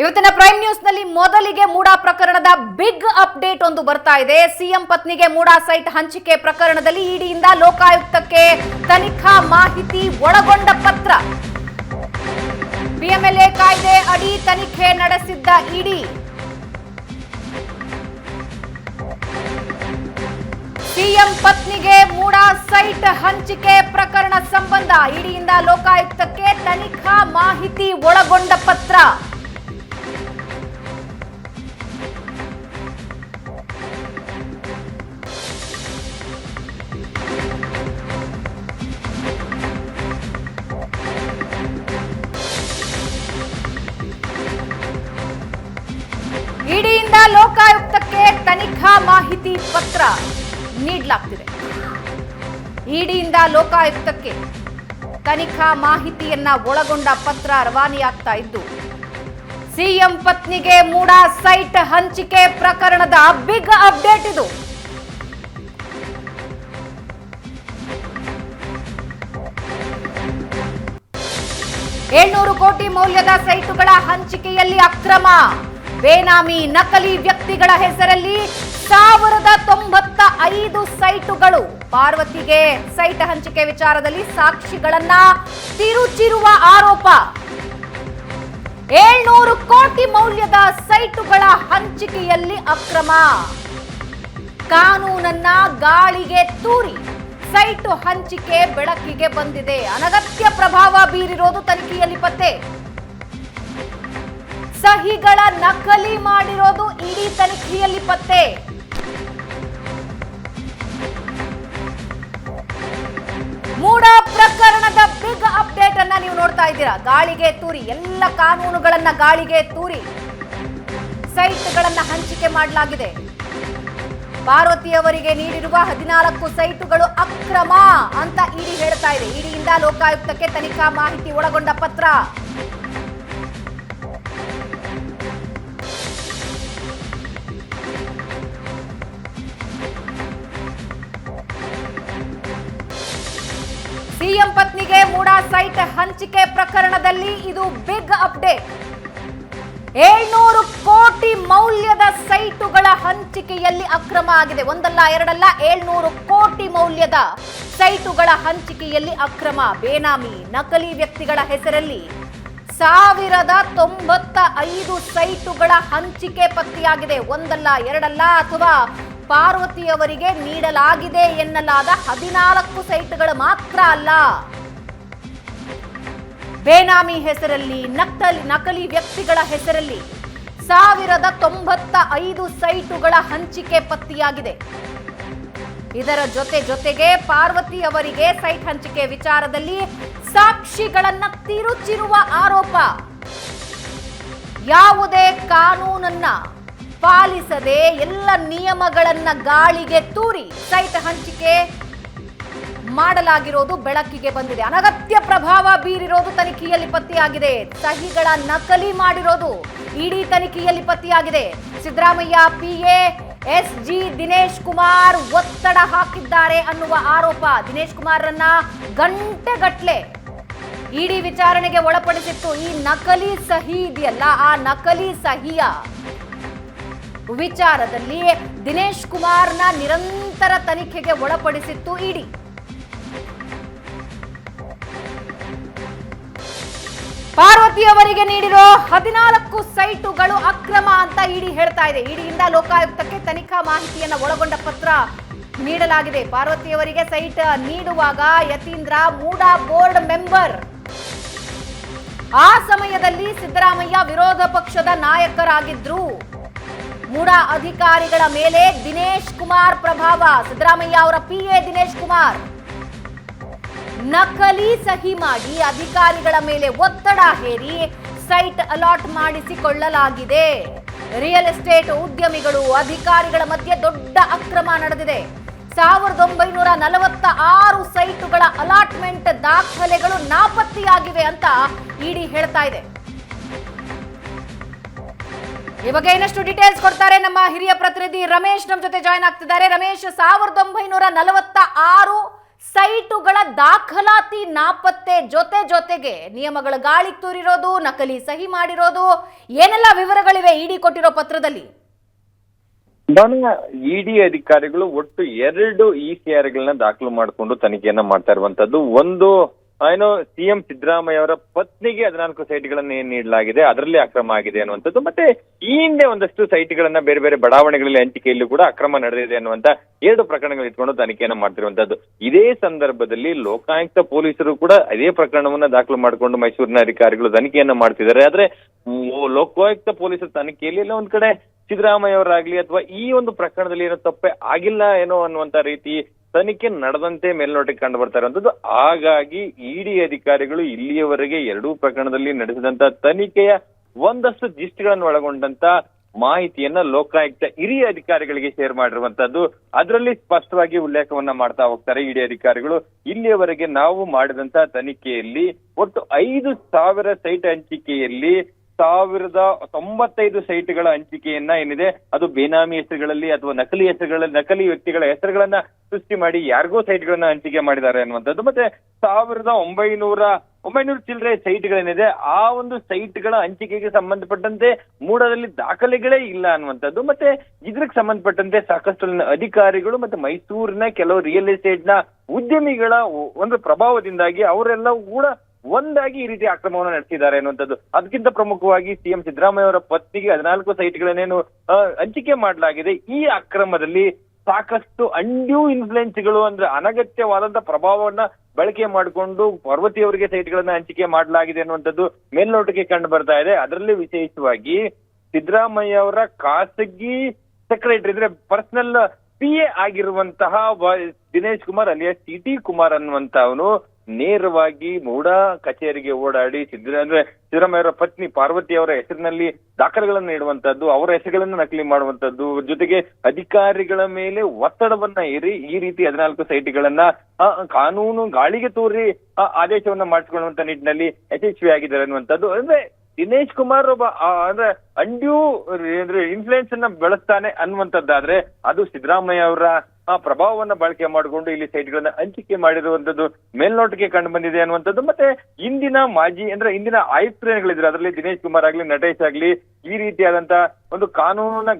ಇವತ್ತಿನ ಪ್ರೈಮ್ ನ್ಯೂಸ್ನಲ್ಲಿ ಮೊದಲಿಗೆ ಮೂಡಾ ಪ್ರಕರಣದ ಬಿಗ್ ಅಪ್ಡೇಟ್ ಒಂದು ಬರ್ತಾ ಇದೆ. ಸಿಎಂ ಪತ್ನಿಗೆ ಮೂಡಾ ಸೈಟ್ ಹಂಚಿಕೆ ಪ್ರಕರಣದಲ್ಲಿ ಇಡಿಯಿಂದ ಲೋಕಾಯುಕ್ತಕ್ಕೆ ತನಿಖಾ ಮಾಹಿತಿ ಒಳಗೊಂಡ ಪತ್ರ. ಪಿಎಂಎಲ್ಎ ಕಾಯ್ದೆ ಅಡಿ ತನಿಖೆ ನಡೆಸಿದ್ದ ಇಡಿ. ಸಿಎಂ ಪತ್ನಿಗೆ ಮೂಡಾ ಸೈಟ್ ಹಂಚಿಕೆ ಪ್ರಕರಣ ಸಂಬಂಧ ಇಡಿಯಿಂದ ಲೋಕಾಯುಕ್ತಕ್ಕೆ ತನಿಖಾ ಮಾಹಿತಿ ಒಳಗೊಂಡ ಪತ್ರ. ಇಡಿಯಿಂದ ಲೋಕಾಯುಕ್ತಕ್ಕೆ ತನಿಖಾ ಮಾಹಿತಿ ಪತ್ರ ನೀಡಲಾಗ್ತಿದೆ. ಇಡಿಯಿಂದ ಲೋಕಾಯುಕ್ತಕ್ಕೆ ತನಿಖಾ ಮಾಹಿತಿಯನ್ನ ಒಳಗೊಂಡ ಪತ್ರ ರವಾನೆಯಾಗ್ತಾ ಇದ್ದು, ಸಿಎಂ ಪತ್ನಿಗೆ ಮೂಡ ಸೈಟ್ ಹಂಚಿಕೆ ಪ್ರಕರಣದ ಬಿಗ್ ಅಪ್ಡೇಟ್ ಇದು. ಏಳ್ನೂರು ಕೋಟಿ ಮೌಲ್ಯದ ಸೈಟುಗಳ ಹಂಚಿಕೆಯಲ್ಲಿ ಅಕ್ರಮ. ಬೇನಾಮಿ ನಕಲಿ ವ್ಯಕ್ತಿಗಳ ಹೆಸರಲ್ಲಿ ಸಾವಿರದ ತೊಂಬತ್ತ ಐದು ಸೈಟುಗಳು. ಪಾರ್ವತಿಗೆ ಸೈಟ್ ಹಂಚಿಕೆ ವಿಚಾರದಲ್ಲಿ ಸಾಕ್ಷಿಗಳನ್ನ ತಿರುಚಿರುವ ಆರೋಪ. ಏಳ್ನೂರು ಕೋಟಿ ಮೌಲ್ಯದ ಸೈಟುಗಳ ಹಂಚಿಕೆಯಲ್ಲಿ ಅಕ್ರಮ. ಕಾನೂನನ್ನ ಗಾಳಿಗೆ ತೂರಿ ಸೈಟು ಹಂಚಿಕೆ ಬೆಳಕಿಗೆ ಬಂದಿದೆ. ಅನಗತ್ಯ ಪ್ರಭಾವ ಬೀರಿರೋದು ತನಿಖೆಯಲ್ಲಿ ಪತ್ತೆ. ಸಹಿಗಳ ನಕಲಿ ಮಾಡಿರೋದು ಇಡೀ ತನಿಖೆಯಲ್ಲಿ ಪತ್ತೆ. ಮೂಡ ಪ್ರಕರಣದ ಬಿಗ್ ಅಪ್ಡೇಟ್ ಅನ್ನ ನೀವು ನೋಡ್ತಾ ಇದ್ದೀರಾ? ಗಾಳಿಗೆ ತೂರಿ, ಎಲ್ಲ ಕಾನೂನುಗಳನ್ನ ಗಾಳಿಗೆ ತೂರಿ ಸೈಟ್ಗಳನ್ನ ಹಂಚಿಕೆ ಮಾಡಲಾಗಿದೆ. ಪಾರ್ವತಿಯವರಿಗೆ ನೀಡಿರುವ ಹದಿನಾಲ್ಕು ಸೈಟುಗಳು ಅಕ್ರಮ ಅಂತ ಇಡಿ ಹೇಳ್ತಾ ಇದೆ. ಇಡಿಯಿಂದ ಲೋಕಾಯುಕ್ತಕ್ಕೆ ತನಿಖಾ ಮಾಹಿತಿ ಒಳಗೊಂಡ ಪತ್ರ. ಸೈಟ್ ಹಂಚಿಕೆ ಪ್ರಕರಣದಲ್ಲಿ ಇದು ಬಿಗ್ ಅಪ್ಡೇಟ್. ಏಳ್ನೂರು ಕೋಟಿ ಮೌಲ್ಯದ ಸೈಟುಗಳ ಹಂಚಿಕೆಯಲ್ಲಿ ಅಕ್ರಮ ಆಗಿದೆ. ಒಂದಲ್ಲ, ಎರಡಲ್ಲ, ಏಳ್ನೂರು ಕೋಟಿ ಮೌಲ್ಯದ ಸೈಟುಗಳ ಹಂಚಿಕೆಯಲ್ಲಿ ಅಕ್ರಮ. ಬೇನಾಮಿ, ನಕಲಿ ವ್ಯಕ್ತಿಗಳ ಹೆಸರಲ್ಲಿ ಸಾವಿರದ ತೊಂಬತ್ತ ಐದು ಸೈಟುಗಳ ಹಂಚಿಕೆ ಪತ್ತೆಯಾಗಿದೆ. ಒಂದಲ್ಲ, ಎರಡಲ್ಲ ಅಥವಾ ಪಾರ್ವತಿಯವರಿಗೆ ನೀಡಲಾಗಿದೆ ಎನ್ನಲಾದ ಹದಿನಾಲ್ಕು ಸೈಟ್ಗಳು ಮಾತ್ರ ಅಲ್ಲ. ಬೇನಾಮಿ ಹೆಸರಲ್ಲಿ ನಕಲಿ ನಕಲಿ ವ್ಯಕ್ತಿಗಳ ಹೆಸರಲ್ಲಿ ಸಾವಿರದ ತೊಂಬತ್ತ ಐದು ಸೈಟುಗಳ ಹಂಚಿಕೆ ಪತ್ತೆಯಾಗಿದೆ. ಇದರ ಜೊತೆ ಜೊತೆಗೆ ಪಾರ್ವತಿ ಅವರಿಗೆ ಸೈಟ್ ಹಂಚಿಕೆ ವಿಚಾರದಲ್ಲಿ ಸಾಕ್ಷಿಗಳನ್ನ ತಿರುಚಿರುವ ಆರೋಪ. ಯಾವುದೇ ಕಾನೂನನ್ನ ಪಾಲಿಸದೆ ಎಲ್ಲ ನಿಯಮಗಳನ್ನ ಗಾಳಿಗೆ ತೂರಿ ಸೈಟ್ ಹಂಚಿಕೆ ಮಾಡಲಾಗಿರೋದು ಬೆಳಕಿಗೆ ಬಂದಿದೆ. ಅನಗತ್ಯ ಪ್ರಭಾವ ಬೀರಿರೋದು ತನಿಖೆಯಲ್ಲಿ ಪತ್ತೆಯಾಗಿದೆ. ಸಹಿಗಳ ನಕಲಿ ಮಾಡಿರೋದು ಇಡೀ ತನಿಖೆಯಲ್ಲಿ ಪತ್ತೆಯಾಗಿದೆ. Siddaramaiah PA S G Dinesh Kumar ಒತ್ತಡ ಹಾಕಿದ್ದಾರೆ ಅನ್ನುವ ಆರೋಪ. ದಿನೇಶ್ ಕುಮಾರ್ರನ್ನ ಗಂಟೆಗಟ್ಲೆ ಇಡಿ ವಿಚಾರಣೆಗೆ ಒಳಪಡಿಸಿತ್ತು. ಈ ನಕಲಿ ಸಹಿ ಇದೆಯಲ್ಲ, ಆ ನಕಲಿ ಸಹಿಯ ವಿಚಾರದಲ್ಲಿ ದಿನೇಶ್ ಕುಮಾರ್ನ ನಿರಂತರ ತನಿಖೆಗೆ ಒಳಪಡಿಸಿತ್ತು ಇಡಿ. ಪಾರ್ವತಿ ಅವರಿಗೆ ನೀಡಿರೋ ಹದಿನಾಲ್ಕು ಸೈಟುಗಳು ಅಕ್ರಮ ಅಂತ ಇಡಿ ಹೇಳ್ತಾ ಇದೆ. ಇಡಿಯಿಂದ ಲೋಕಾಯುಕ್ತಕ್ಕೆ ತನಿಖಾ ಮಾಹಿತಿಯನ್ನ ಒಳಗೊಂಡ ಪತ್ರ ನೀಡಲಾಗಿದೆ. ಪಾರ್ವತಿಯವರಿಗೆ ಸೈಟ್ ನೀಡುವಾಗ ಯತೀಂದ್ರ ಮೂಡಾ ಬೋರ್ಡ್ ಮೆಂಬರ್. ಆ ಸಮಯದಲ್ಲಿ ಸಿದ್ದರಾಮಯ್ಯ ವಿರೋಧ ಪಕ್ಷದ ನಾಯಕರಾಗಿದ್ರು. ಮೂಡಾ ಅಧಿಕಾರಿಗಳ ಮೇಲೆ ದಿನೇಶ್ ಕುಮಾರ್ ಪ್ರಭಾವ. ಸಿದ್ದರಾಮಯ್ಯ ಅವರ ಪಿಎ ದಿನೇಶ್ ಕುಮಾರ್. ನಕಲಿ ಸಹಿ ಮಾಡಿ ಅಧಿಕಾರಿಗಳ ಮೇಲೆ ಒತ್ತಡ ಹೇರಿ ಸೈಟ್ ಅಲಾಟ್ ಮಾಡಿಸಿಕೊಳ್ಳಲಾಗಿದೆ. ರಿಯಲ್ ಎಸ್ಟೇಟ್ ಉದ್ಯಮಿಗಳು ಅಧಿಕಾರಿಗಳ ಮಧ್ಯೆ ದೊಡ್ಡ ಅಕ್ರಮ ನಡೆದಿದೆ. ಸಾವಿರದ ಒಂಬೈನೂರ ನಲವತ್ತ ಆರು ಸೈಟುಗಳ ಅಲಾಟ್ಮೆಂಟ್ ದಾಖಲೆಗಳು ನಾಪತ್ತೆಯಾಗಿವೆ ಅಂತ ಇಡಿ ಹೇಳ್ತಾ ಇದೆ. ಬಗ್ಗೆ ಇನ್ನಷ್ಟು ಡೀಟೇಲ್ಸ್ ಕೊಡ್ತಾರೆ ನಮ್ಮ ಹಿರಿಯ ಪ್ರತಿನಿಧಿ ರಮೇಶ್ ನಮ್ಮ ಜೊತೆ ಜಾಯ್ನ್ ಆಗ್ತಿದ್ದಾರೆ. ರಮೇಶ್, ಸಾವಿರದ ಒಂಬೈನೂರ ನಲವತ್ತ ಆರು ಸೈಟುಗಳ ದಾಖಲಾತಿ ನಾಪತ್ತೆ ಜೊತೆ ಜೊತೆಗೆ ನಿಯಮಗಳ ಗಾಳಿ ತೂರಿರೋದು, ನಕಲಿ ಸಹಿ ಮಾಡಿರೋದು, ಏನೆಲ್ಲ ವಿವರಗಳಿವೆ ಇಡಿ ಕೊಟ್ಟಿರೋ ಪತ್ರದಲ್ಲಿ? ಇಡಿ ಅಧಿಕಾರಿಗಳು ಒಟ್ಟು ಎರಡು ಇ ಸಿ ಗಳನ್ನ ದಾಖಲು ಮಾಡಿಕೊಂಡು ತನಿಖೆಯನ್ನ ಮಾಡ್ತಾ ಇರುವಂತದ್ದು. ಒಂದು ಏನು ಸಿಎಂ ಸಿದ್ದರಾಮಯ್ಯ ಅವರ ಪತ್ನಿಗೆ ಹದಿನಾಲ್ಕು ಸೈಟ್ಗಳನ್ನ ಏನ್ ನೀಡಲಾಗಿದೆ, ಅದರಲ್ಲಿ ಅಕ್ರಮ ಆಗಿದೆ ಅನ್ನುವಂಥದ್ದು, ಮತ್ತೆ ಈ ಹಿಂದೆ ಒಂದಷ್ಟು ಸೈಟ್ಗಳನ್ನ ಬೇರೆ ಬೇರೆ ಬಡಾವಣೆಗಳಲ್ಲಿ ಹಂಚಿಕೆಯಲ್ಲೂ ಕೂಡ ಅಕ್ರಮ ನಡೆದಿದೆ ಅನ್ನುವಂತ ಎರಡು ಪ್ರಕರಣಗಳು ಇಟ್ಕೊಂಡು ತನಿಖೆಯನ್ನ ಮಾಡ್ತಿರುವಂತದ್ದು ಇದೇ ಸಂದರ್ಭದಲ್ಲಿ ಲೋಕಾಯುಕ್ತ ಪೊಲೀಸರು ಕೂಡ ಅದೇ ಪ್ರಕರಣವನ್ನ ದಾಖಲು ಮಾಡಿಕೊಂಡು ಮೈಸೂರಿನ ಅಧಿಕಾರಿಗಳು ತನಿಖೆಯನ್ನ ಮಾಡ್ತಿದ್ದಾರೆ. ಆದ್ರೆ ಲೋಕಾಯುಕ್ತ ಪೊಲೀಸರ ತನಿಖೆಯಲ್ಲಿ ಎಲ್ಲ ಒಂದ್ ಕಡೆ ಸಿದ್ದರಾಮಯ್ಯ ಅವರಾಗ್ಲಿ ಅಥವಾ ಈ ಒಂದು ಪ್ರಕರಣದಲ್ಲಿ ಏನೋ ತಪ್ಪೆ ಆಗಿಲ್ಲ ಏನೋ ಅನ್ನುವಂತ ರೀತಿ ತನಿಖೆ ನಡೆದಂತೆ ಮೇಲ್ನೋಟಕ್ಕೆ ಕಂಡು ಬರ್ತಾ ಇರುವಂತದ್ದು. ಹಾಗಾಗಿ ಇಡಿ ಅಧಿಕಾರಿಗಳು ಇಲ್ಲಿಯವರೆಗೆ ಎರಡೂ ಪ್ರಕರಣದಲ್ಲಿ ನಡೆಸಿದಂತ ತನಿಖೆಯ ಒಂದಷ್ಟು ಜಿಸ್ಟ್ಗಳನ್ನು ಒಳಗೊಂಡಂತ ಮಾಹಿತಿಯನ್ನ ಲೋಕಾಯುಕ್ತ ಹಿರಿಯ ಅಧಿಕಾರಿಗಳಿಗೆ ಶೇರ್ ಮಾಡಿರುವಂತದ್ದು. ಅದರಲ್ಲಿ ಸ್ಪಷ್ಟವಾಗಿ ಉಲ್ಲೇಖವನ್ನ ಮಾಡ್ತಾ ಹೋಗ್ತಾರೆ ಇಡಿ ಅಧಿಕಾರಿಗಳು. ಇಲ್ಲಿಯವರೆಗೆ ನಾವು ಮಾಡಿದಂತ ತನಿಖೆಯಲ್ಲಿ ಒಟ್ಟು ಐದು ಸಾವಿರ ಸೈಟ್ ಹಂಚಿಕೆಯಲ್ಲಿ ಸಾವಿರದ ತೊಂಬತ್ತೈದು ಸೈಟ್ಗಳ ಹಂಚಿಕೆಯನ್ನ ಏನಿದೆ, ಅದು ಬೇನಾಮಿ ಹೆಸರುಗಳಲ್ಲಿ ಅಥವಾ ನಕಲಿ ಹೆಸರುಗಳಲ್ಲಿ ನಕಲಿ ವ್ಯಕ್ತಿಗಳ ಹೆಸರುಗಳನ್ನ ಸೃಷ್ಟಿ ಮಾಡಿ ಯಾರಿಗೋ ಸೈಟ್ಗಳನ್ನ ಹಂಚಿಕೆ ಮಾಡಿದ್ದಾರೆ ಅನ್ನುವಂಥದ್ದು. ಮತ್ತೆ ಸಾವಿರದ ಒಂಬೈನೂರ, ಒಂಬೈನೂರು ಚಿಲ್ಲರೆ ಸೈಟ್ಗಳೇನಿದೆ, ಆ ಒಂದು ಸೈಟ್ಗಳ ಹಂಚಿಕೆಗೆ ಸಂಬಂಧಪಟ್ಟಂತೆ ಮೂಡದಲ್ಲಿ ದಾಖಲೆಗಳೇ ಇಲ್ಲ ಅನ್ನುವಂಥದ್ದು. ಮತ್ತೆ ಇದಕ್ಕೆ ಸಂಬಂಧಪಟ್ಟಂತೆ ಸಾಕಷ್ಟು ಅಧಿಕಾರಿಗಳು ಮತ್ತೆ ಮೈಸೂರಿನ ಕೆಲವು ರಿಯಲ್ ಎಸ್ಟೇಟ್ನ ಉದ್ಯಮಿಗಳ ಒಂದು ಪ್ರಭಾವದಿಂದಾಗಿ ಅವರೆಲ್ಲ ಕೂಡ ಒಂದಾಗಿ ಈ ರೀತಿ ಅಕ್ರಮವನ್ನು ನಡೆಸಿದ್ದಾರೆ ಅನ್ನುವಂಥದ್ದು ಅದಕ್ಕಿಂತ ಪ್ರಮುಖವಾಗಿ ಸಿಎಂ ಸಿದ್ದರಾಮಯ್ಯ ಅವರ ಪತ್ನಿಗೆ ಹದಿನಾಲ್ಕು ಸೈಟ್ಗಳನ್ನೇನು ಹಂಚಿಕೆ ಮಾಡಲಾಗಿದೆ. ಈ ಅಕ್ರಮದಲ್ಲಿ ಸಾಕಷ್ಟು ಅಂಡ್ಯೂ ಇನ್ಫ್ಲುಯೆನ್ಸ್ಗಳು ಅಂದ್ರೆ ಅನಗತ್ಯವಾದಂತ ಪ್ರಭಾವವನ್ನ ಬಳಕೆ ಮಾಡಿಕೊಂಡು ಪಾರ್ವತಿಯವರಿಗೆ ಸೈಟ್ಗಳನ್ನ ಹಂಚಿಕೆ ಮಾಡಲಾಗಿದೆ ಅನ್ನುವಂಥದ್ದು ಮೇಲ್ನೋಟಕ್ಕೆ ಕಂಡು ಬರ್ತಾ ಇದೆ. ಅದರಲ್ಲಿ ವಿಶೇಷವಾಗಿ ಸಿದ್ದರಾಮಯ್ಯ ಅವರ ಖಾಸಗಿ ಸೆಕ್ರೆಟರಿ ಅಂದ್ರೆ ಪರ್ಸನಲ್ ಪಿ ಎ ಆಗಿರುವಂತಹ Dinesh Kumar alias C T Kumar ಅನ್ನುವಂತವನು ನೇರವಾಗಿ ಮೂಡ ಕಚೇರಿಗೆ ಓಡಾಡಿ ಸಿದ್ದರ ಅಂದ್ರೆ ಸಿದ್ದರಾಮಯ್ಯ ಅವರ ಪತ್ನಿ ಪಾರ್ವತಿ ಅವರ ಹೆಸರಿನಲ್ಲಿ ದಾಖಲೆಗಳನ್ನು ನೀಡುವಂತದ್ದು, ಅವರ ಹೆಸರುಗಳನ್ನ ನಕಲಿ ಮಾಡುವಂತದ್ದು ಜೊತೆಗೆ ಅಧಿಕಾರಿಗಳ ಮೇಲೆ ಒತ್ತಡವನ್ನ ಏರಿ ಈ ರೀತಿ ಹದಿನಾಲ್ಕು ಸೈಟ್ಗಳನ್ನ ಕಾನೂನು ಗಾಳಿಗೆ ತೂರಿ ಆದೇಶವನ್ನ ಮಾಡಿಸಿಕೊಳ್ಳುವಂತ ನಿಟ್ಟಿನಲ್ಲಿ ಯಶಸ್ವಿಯಾಗಿದ್ದಾರೆ ಅನ್ನುವಂಥದ್ದು. ಅಂದ್ರೆ ದಿನೇಶ್ ಕುಮಾರ್ ಒಬ್ಬ ಅಂದ್ರೆ ಅಂಡ್ಯೂ ಅಂದ್ರೆ ಇನ್ಫ್ಲೂಯೆನ್ಸ್ ಅನ್ನ ಬೆಳೆಸ್ತಾನೆ ಅನ್ನುವಂಥದ್ದಾದ್ರೆ ಅದು ಸಿದ್ದರಾಮಯ್ಯ ಅವರ ಆ ಪ್ರಭಾವವನ್ನ ಬಳಕೆ ಮಾಡಿಕೊಂಡು ಇಲ್ಲಿ ಸೈಟ್ಗಳನ್ನ ಹಂಚಿಕೆ ಮಾಡಿರುವಂತದ್ದು ಮೇಲ್ನೋಟಕ್ಕೆ ಕಂಡು ಬಂದಿದೆ ಅನ್ನುವಂಥದ್ದು. ಮತ್ತೆ ಇಂದಿನ ಮಾಜಿ ಅಂದ್ರೆ ಇಂದಿನ ಆಯುಕ್ತರುಗಳಿದ್ರೆ ಅದರಲ್ಲಿ ದಿನೇಶ್ ಕುಮಾರ್ ಆಗ್ಲಿ, ನಟೇಶ್ ಆಗ್ಲಿ, ಈ ರೀತಿಯಾದಂತ ಒಂದು ಕಾನೂನಿನ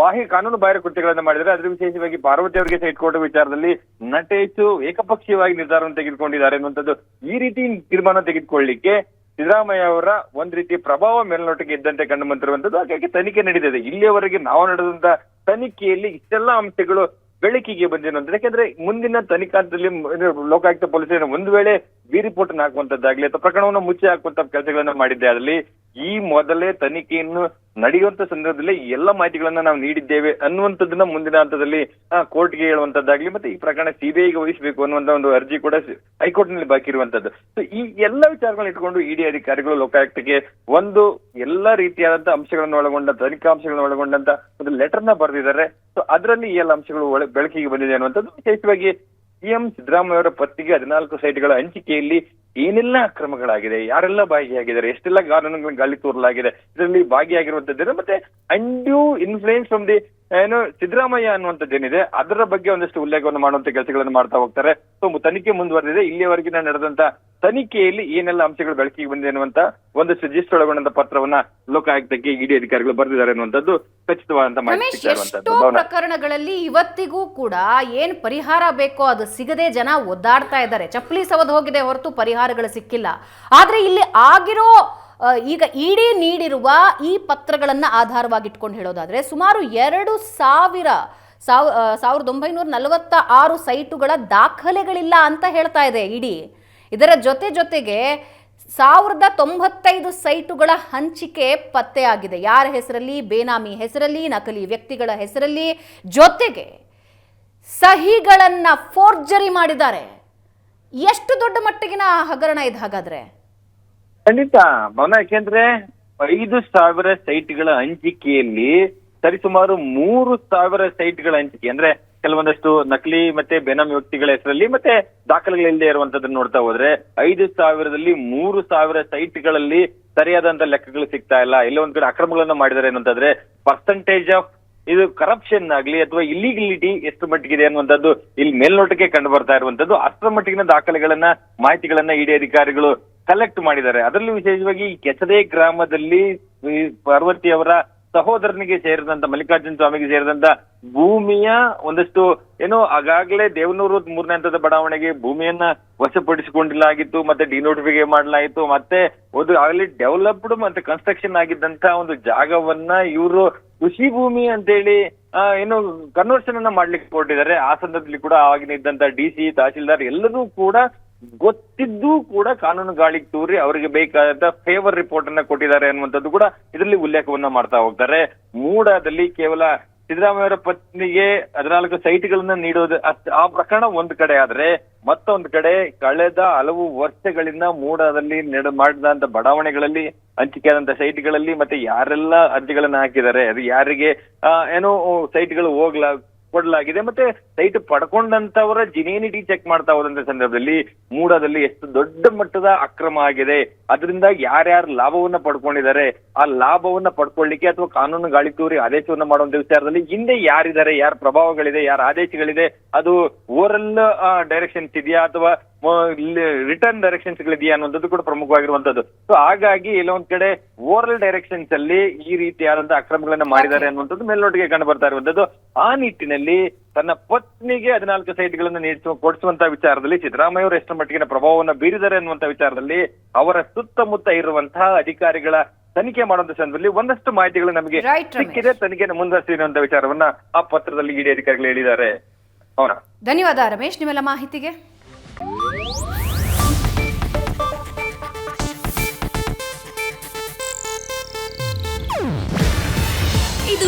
ಬಾಹ್ಯ ಕಾನೂನು ಬಾಹಿರ ಕೃತ್ಯಗಳನ್ನ ಮಾಡಿದರೆ ಅದ್ರ ವಿಶೇಷವಾಗಿ ಪಾರ್ವತಿ ಅವರಿಗೆ ಸೈಟ್ ಕೊಡುವ ವಿಚಾರದಲ್ಲಿ ನಟೇಶು ಏಕಪಕ್ಷೀಯವಾಗಿ ನಿರ್ಧಾರವನ್ನು ತೆಗೆದುಕೊಂಡಿದ್ದಾರೆ ಅನ್ನುವಂಥದ್ದು ಈ ರೀತಿ ತೀರ್ಮಾನ ತೆಗೆದುಕೊಳ್ಳಿಕ್ಕೆ ಸಿದ್ದರಾಮಯ್ಯ ಅವರ ಒಂದ್ ರೀತಿ ಪ್ರಭಾವ ಮೇಲ್ನೋಟಕ್ಕೆ ಇದ್ದಂತೆ ಕಂಡು ಬಂದಿರುವಂತದ್ದು ಹಾಗಾಗಿ ತನಿಖೆ ನಡೆದಿದೆ ಇಲ್ಲಿಯವರೆಗೆ ನಾವು ನಡೆದಂತ ತನಿಖೆಯಲ್ಲಿ ಇಷ್ಟೆಲ್ಲ ಅಂಶಗಳು ಬೆಳಕಿಗೆ ಬಂದಿರುವಂತದ್ದು ಯಾಕೆಂದ್ರೆ ಮುಂದಿನ ತನಿಖಾದಲ್ಲಿ ಲೋಕಾಯುಕ್ತ ಪೊಲೀಸರು ಒಂದು ವೇಳೆ ಬಿ ರಿಪೋರ್ಟ್ ಹಾಕುವಂತದ್ದಾಗ್ಲಿ ಅಥವಾ ಪ್ರಕರಣವನ್ನು ಮುಚ್ಚಿ ಹಾಕುವಂತ ಕೆಲಸಗಳನ್ನ ಮಾಡಿದ್ದೆ, ಅದರಲ್ಲಿ ಈ ಮೊದಲೇ ತನಿಖೆಯನ್ನು ನಡೆಯುವಂತ ಸಂದರ್ಭದಲ್ಲಿ ಎಲ್ಲ ಮಾಹಿತಿಗಳನ್ನ ನಾವು ನೀಡಿದ್ದೇವೆ ಅನ್ನುವಂಥದ್ದನ್ನ ಮುಂದಿನ ಹಂತದಲ್ಲಿ ಕೋರ್ಟ್ಗೆ ಹೇಳುವಂತದ್ದಾಗ್ಲಿ ಮತ್ತೆ ಈ ಪ್ರಕರಣ ಸಿಬಿಐಗೆ ವಹಿಸಬೇಕು ಅನ್ನುವಂತ ಒಂದು ಅರ್ಜಿ ಕೂಡ ಹೈಕೋರ್ಟ್ನಲ್ಲಿ ಬಾಕಿ ಇರುವಂತದ್ದು. ಈ ಎಲ್ಲ ವಿಚಾರಗಳನ್ನ ಇಟ್ಕೊಂಡು ಇಡಿ ಅಧಿಕಾರಿಗಳು, ಲೋಕಾಯುಕ್ತಕ್ಕೆ ಒಂದು ಎಲ್ಲ ರೀತಿಯಾದಂತ ಅಂಶಗಳನ್ನು ಒಳಗೊಂಡ, ತನಿಖಾ ಅಂಶಗಳನ್ನು ಒಳಗೊಂಡಂತ ಒಂದು ಲೆಟರ್ನ ಬರೆದಿದ್ದಾರೆ. ಸೊ ಅದರಲ್ಲಿ ಈ ಎಲ್ಲ ಅಂಶಗಳು ಬೆಳಕಿಗೆ ಬಂದಿದೆ ಅನ್ನುವಂಥದ್ದು ವಿಶೇಷವಾಗಿ ಸಿಎಂ ಸಿದ್ದರಾಮಯ್ಯ ಅವರ ಪತ್ನಿಗೆ ಹದಿನಾಲ್ಕು ಸೈಟ್ಗಳ ಹಂಚಿಕೆಯಲ್ಲಿ ಏನೆಲ್ಲ ಅಕ್ರಮಗಳಾಗಿದೆ, ಯಾರೆಲ್ಲ ಭಾಗಿಯಾಗಿದ್ದಾರೆ, ಎಷ್ಟೆಲ್ಲ ಕಾನೂನುಗಳ ಗಾಳಿ ತೋರಲಾಗಿದೆ, ಇದರಲ್ಲಿ ಭಾಗಿಯಾಗಿರುವಂತದ್ದೇನು ಮತ್ತೆ ಅಂಡ್ಯೂ ಇನ್ಫ್ಲೂಯೆನ್ಸ್ ಫ್ರಮ್ ದಿ ಏನು ಸಿದ್ದರಾಮಯ್ಯ ಅನ್ನುವಂಥದ್ದೇನಿದೆ ಅದರ ಬಗ್ಗೆ ಒಂದಷ್ಟು ಉಲ್ಲೇಖವನ್ನು ಮಾಡುವಂತ ಕೆಲಸಗಳನ್ನು ಮಾಡ್ತಾ ಹೋಗ್ತಾರೆ. ಸೊ ತನಿಖೆ ಮುಂದುವರೆದಿದೆ. ಇಲ್ಲಿಯವರೆಗಿನ ನಡೆದಂತ ತನಿಖೆಯಲ್ಲಿ ಏನೆಲ್ಲ ಅಂಶಗಳು ಬೆಳಕಿಗೆ ಬಂದಿದೆ ಅನ್ನುವಂತ ಒಂದಷ್ಟು ಜಿಸ್ಟ್ ಒಳಗೊಂಡಂತ ಪತ್ರವನ್ನ ಲೋಕಾಯುಕ್ತಕ್ಕೆ ಇಡಿ ಅಧಿಕಾರಿಗಳು ಬರೆದಿದ್ದಾರೆ ಅನ್ನುವಂಥದ್ದು ಖಚಿತವಾದಂತ ಪ್ರಕರಣಗಳಲ್ಲಿ ಇವತ್ತಿಗೂ ಕೂಡ ಏನ್ ಪರಿಹಾರ ಬೇಕೋ ಅದು ಸಿಗದೆ ಜನ ಒದ್ದಾಡ್ತಾ ಇದ್ದಾರೆ. ಚಪ್ಪಲಿ ಸವದ್ ಹೋಗಿದೆ ಹೊರತು ಪರಿಹಾರಗಳು ಸಿಕ್ಕಿಲ್ಲ. ಆದ್ರೆ ಇಲ್ಲಿ ಆಗಿರೋ ಈಗ ಇಡಿ ನೀಡಿರುವ ಈ ಪತ್ರಗಳನ್ನು ಆಧಾರವಾಗಿಟ್ಕೊಂಡು ಹೇಳೋದಾದರೆ ಸುಮಾರು ಎರಡು ಸಾವಿರ ಸಾವ್ ಸಾವಿರದ ಒಂಬೈನೂರ ನಲವತ್ತ ಆರು ಸೈಟುಗಳ ದಾಖಲೆಗಳಿಲ್ಲ ಅಂತ ಹೇಳ್ತಾ ಇದೆ ಇಡಿ. ಇದರ ಜೊತೆ ಜೊತೆಗೆ ಸಾವಿರದ ತೊಂಬತ್ತೈದು ಸೈಟುಗಳ ಹಂಚಿಕೆ ಪತ್ತೆಯಾಗಿದೆ ಯಾರ ಹೆಸರಲ್ಲಿ, ಬೇನಾಮಿ ಹೆಸರಲ್ಲಿ, ನಕಲಿ ವ್ಯಕ್ತಿಗಳ ಹೆಸರಲ್ಲಿ, ಜೊತೆಗೆ ಸಹಿಗಳನ್ನು ಫೋರ್ಜರಿ ಮಾಡಿದ್ದಾರೆ. ಎಷ್ಟು ದೊಡ್ಡ ಮಟ್ಟಿಗಿನ ಹಗರಣ ಇದು ಹಾಗಾದ್ರೆ? ಖಂಡಿತ. ಭವನ ಯಾಕೆಂದ್ರೆ ಐದು ಸಾವಿರ ಸೈಟ್ಗಳ ಹಂಚಿಕೆಯಲ್ಲಿ ಸರಿಸುಮಾರು ಮೂರು ಸಾವಿರ ಸೈಟ್ಗಳ ಹಂಚಿಕೆ. ಅಂದ್ರೆ ಕೆಲವೊಂದಷ್ಟು ನಕಲಿ ಮತ್ತೆ ಬೆನಮ್ ವ್ಯಕ್ತಿಗಳ ಹೆಸರಲ್ಲಿ ಮತ್ತೆ ದಾಖಲೆಗಳಿಲ್ಲದೆ ಇರುವಂತದನ್ನ ನೋಡ್ತಾ ಹೋದ್ರೆ ಐದು ಸಾವಿರದಲ್ಲಿ ಮೂರು ಸಾವಿರ ಸೈಟ್ಗಳಲ್ಲಿ ಸರಿಯಾದಂತ ಲೆಕ್ಕಗಳು ಸಿಗ್ತಾ ಇಲ್ಲ. ಇಲ್ಲ ಒಂದ್ ಕಡೆ ಅಕ್ರಮಗಳನ್ನ ಮಾಡಿದ್ದಾರೆ ಏನಂತಂದ್ರೆ ಪರ್ಸೆಂಟೇಜ್ ಆಫ್ ಇದು ಕರಪ್ಷನ್ ಆಗ್ಲಿ ಅಥವಾ ಇಲ್ಲಿಗಿಲಿಟಿ ಎಷ್ಟು ಮಟ್ಟಿಗಿದೆ ಅನ್ನುವಂಥದ್ದು ಇಲ್ಲಿ ಮೇಲ್ನೋಟಕ್ಕೆ ಕಂಡು ಬರ್ತಾ ಇರುವಂತದ್ದು ಅಷ್ಟರ ಮಟ್ಟಿಗಿನ ದಾಖಲೆಗಳನ್ನ, ಮಾಹಿತಿಗಳನ್ನ ಇಡಿ ಅಧಿಕಾರಿಗಳು ಕಲೆಕ್ಟ್ ಮಾಡಿದ್ದಾರೆ. ಅದರಲ್ಲಿ ವಿಶೇಷವಾಗಿ ಈ ಕೆಸದೆ ಗ್ರಾಮದಲ್ಲಿ ಪಾರ್ವತಿ ಅವರ ಸಹೋದರನಿಗೆ ಸೇರಿದಂತ, ಮಲ್ಲಿಕಾರ್ಜುನ ಸ್ವಾಮಿಗೆ ಸೇರಿದಂತ ಭೂಮಿಯ ಒಂದಷ್ಟು ಏನೋ ಆಗಾಗಲೇ ದೇವನೂರು ಮೂರನೇ ಹಂತದ ಬಡಾವಣೆಗೆ ಭೂಮಿಯನ್ನ ವಶಪಡಿಸಿಕೊಂಡಿಲಾಗಿತ್ತು ಮತ್ತೆ ಡಿನೋಟಿಫಿಕೇ ಮಾಡಲಾಯಿತು ಮತ್ತೆ ಒಂದು ಆಗಲಿ ಡೆವಲಪ್ಡ್ ಮತ್ತೆ ಕನ್ಸ್ಟ್ರಕ್ಷನ್ ಆಗಿದ್ದಂತ ಒಂದು ಜಾಗವನ್ನ ಇವರು ಕೃಷಿ ಭೂಮಿ ಅಂತೇಳಿ ಆ, ಏನು ಕನ್ವರ್ಷನ್ ಅನ್ನ ಮಾಡ್ಲಿಕ್ಕೆ ಕೊಟ್ಟಿದ್ದಾರೆ ಆ ಸಂದರ್ಭದಲ್ಲಿ ಕೂಡ ಆಗಿನ ಇದ್ದಂತ ಡಿ ಸಿ ತಹಶೀಲ್ದಾರ್ ಎಲ್ಲರೂ ಕೂಡ ಗೊತ್ತಿದ್ದೂ ಕೂಡ ಕಾನೂನು ಗಾಳಿಗೆ ತೂರಿ ಅವರಿಗೆ ಬೇಕಾದ ಫೇವರ್ ರಿಪೋರ್ಟ್ ಅನ್ನ ಕೊಟ್ಟಿದ್ದಾರೆ ಅನ್ನುವಂಥದ್ದು ಕೂಡ ಇದರಲ್ಲಿ ಉಲ್ಲೇಖವನ್ನ ಮಾಡ್ತಾ ಹೋಗ್ತಾರೆ. ಮೂಡದಲ್ಲಿ ಕೇವಲ ಸಿದ್ದರಾಮಯ್ಯವರ ಪತ್ನಿಗೆ ಹದಿನಾಲ್ಕು ಸೈಟ್ಗಳನ್ನ ನೀಡೋದು ಆ ಪ್ರಕರಣ ಒಂದ್ ಕಡೆ ಆದ್ರೆ ಮತ್ತೊಂದು ಕಡೆ ಕಳೆದ ಹಲವು ವರ್ಷಗಳಿಂದ ಮೂಡದಲ್ಲಿ ನಡ ಮಾಡಿದಂತ ಬಡಾವಣೆಗಳಲ್ಲಿ ಹಂಚಿಕೆ ಆದಂತ ಸೈಟ್ಗಳಲ್ಲಿ ಮತ್ತೆ ಯಾರೆಲ್ಲ ಅರ್ಜಿಗಳನ್ನ ಹಾಕಿದ್ದಾರೆ, ಅದು ಯಾರಿಗೆ ಏನೋ ಸೈಟ್ಗಳು ಹೋಗ್ಲಾ ಕೊಡಲಾಗಿದೆ. ಮತ್ತೆ ಸೈಟ್ ಪಡ್ಕೊಂಡಂತವರ ಜಿನೇನಿಟಿ ಚೆಕ್ ಮಾಡ್ತಾ ಹೋದಂತ ಸಂದರ್ಭದಲ್ಲಿ ಮೂಡದಲ್ಲಿ ಎಷ್ಟು ದೊಡ್ಡ ಮಟ್ಟದ ಅಕ್ರಮ ಆಗಿದೆ. ಅದರಿಂದ ಯಾರ್ಯಾರು ಲಾಭವನ್ನ ಪಡ್ಕೊಂಡಿದ್ದಾರೆ, ಆ ಲಾಭವನ್ನ ಪಡ್ಕೊಳ್ಳಿಕ್ಕೆ ಅಥವಾ ಕಾನೂನು ಗಾಳಿ ತೂರಿ ಆದೇಶವನ್ನ ಮಾಡುವಂತ ವಿಚಾರದಲ್ಲಿ ಹಿಂದೆ ಯಾರಿದ್ದಾರೆ, ಯಾರ ಪ್ರಭಾವಗಳಿದೆ, ಯಾರ ಆದೇಶಗಳಿದೆ, ಅದು ಓರಲ್ ಡೈರೆಕ್ಷನ್ಸ್ ಇದೆಯಾ ಅಥವಾ ರಿಟರ್ನ್ ಡೈರೆಕ್ಷನ್ಸ್ ಗಳಿದೆಯಾ ಅನ್ನೋದು ಕೂಡ ಪ್ರಮುಖವಾಗಿರುವಂತದ್ದು ಸೊ ಹಾಗಾಗಿ ಇಲ್ಲೊಂದ್ ಕಡೆ ಓರಲ್ ಡೈರೆಕ್ಷನ್ಸ್ ಅಲ್ಲಿ ಈ ರೀತಿಯಾದಂತಹ ಅಕ್ರಮಗಳನ್ನ ಮಾಡಿದ್ದಾರೆ ಅನ್ನುವಂಥದ್ದು ಮೇಲ್ನೋಟಿಗೆ ಕಂಡು ಬರ್ತಾ ಇರುವಂತದ್ದು ಆ ನಿಟ್ಟಿನಲ್ಲಿ ತನ್ನ ಪತ್ನಿಗೆ ಹದಿನಾಲ್ಕು ಸೈಟ್ಗಳನ್ನ ನೀಡಿಸುವ ಕೊಡಿಸುವಂತಹ ವಿಚಾರದಲ್ಲಿ ಸಿದ್ದರಾಮಯ್ಯ ಅವರು ಎಷ್ಟು ಮಟ್ಟಿಗೆ ಪ್ರಭಾವವನ್ನ ಬೀರಿದ್ದಾರೆ ಅನ್ನುವಂತ ವಿಚಾರದಲ್ಲಿ ಅವರ ಸುತ್ತಮುತ್ತ ಇರುವಂತಹ ಅಧಿಕಾರಿಗಳ ತನಿಖೆ ಮಾಡುವಂತ ಸಂದರ್ಭದಲ್ಲಿ ಒಂದಷ್ಟು ಮಾಹಿತಿಗಳು ನಮಗೆ. ಸಿಕ್ಕಿದೆ. ತನಿಖೆಯನ್ನು ಮುಂದುವರಿಸಿರುವಂತಹ ವಿಚಾರವನ್ನ ಆ ಪತ್ರದಲ್ಲಿ ಇಡಿ ಅಧಿಕಾರಿಗಳು ಹೇಳಿದ್ದಾರೆ. ಧನ್ಯವಾದ ರಮೇಶ್ ನಿಮ್ಮೆಲ್ಲ ಮಾಹಿತಿಗೆ.